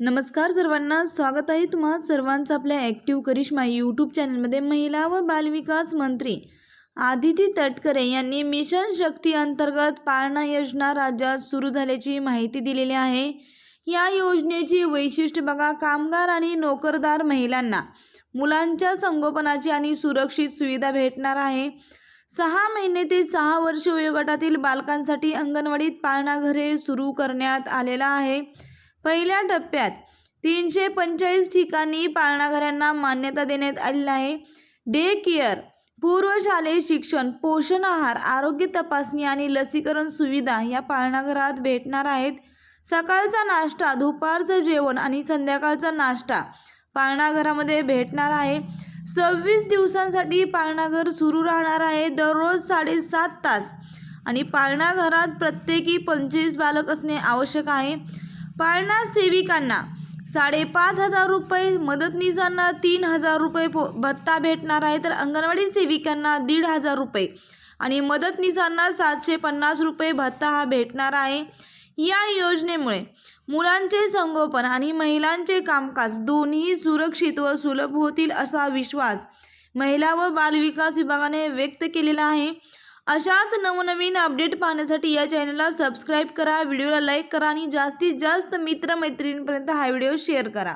नमस्कार सर्वांना स्वागत आहे तुम्हा सर्वांचं आपल्या ॲक्टिव्ह करिश्मा यूट्यूब चॅनलमध्ये महिला व बालविकास मंत्री आदिती तटकरे यांनी मिशन शक्ती अंतर्गत पाळणा योजना राज्यात सुरू झाल्याची माहिती दिलेली आहे. या योजनेची वैशिष्ट्य बघा कामगार आणि नोकरदार महिलांना मुलांच्या संगोपनाची आणि सुरक्षित सुविधा भेटणार आहे. सहा महिने ते सहा वर्ष वयोगटातील बालकांसाठी अंगणवाडीत पाळणाघरे सुरू करण्यात आलेला आहे. पहिल्या टप्प्यात तीनशे पंचेचाळीस ठिकाणी पाळणाघरांना मान्यता देण्यात आलेली आहे. डे केअर पूर्वशालेय शिक्षण पोषण आहार आरोग्य तपासणी आणि लसीकरण सुविधा या पाळणाघरात भेटणार आहेत. सकाळचा नाश्ता दुपारचं जेवण आणि संध्याकाळचा नाश्ता पाळणाघरामध्ये भेटणार आहे. सव्वीस दिवसांसाठी पाळणाघर सुरू राहणार आहे दररोज साडेसात तास आणि पाळणाघरात प्रत्येकी पंचवीस बालक असणे आवश्यक आहे. पाळणा सेविकांना साडेपाच हजार रुपये मदतनीसांना तीन हजार रुपये पो भत्ता भेटणार आहे. तर अंगणवाडी सेविकांना दीड हजार रुपये आणि मदतनीसांना सातशे पन्नास रुपये भत्ता हा भेटणार आहे. या योजनेमुळे मुलांचे संगोपन आणि महिलांचे कामकाज दोन्ही सुरक्षित व सुलभ होतील असा विश्वास महिला व बालविकास विभागाने व्यक्त केलेला आहे. अशाच नवनवीन अपडेट पाहण्यासाठी या चॅनलला सबस्क्राईब करा व्हिडिओला लाईक करा आणि जास्तीत जास्त मित्रमैत्रिणींपर्यंत हा व्हिडिओ शेअर करा.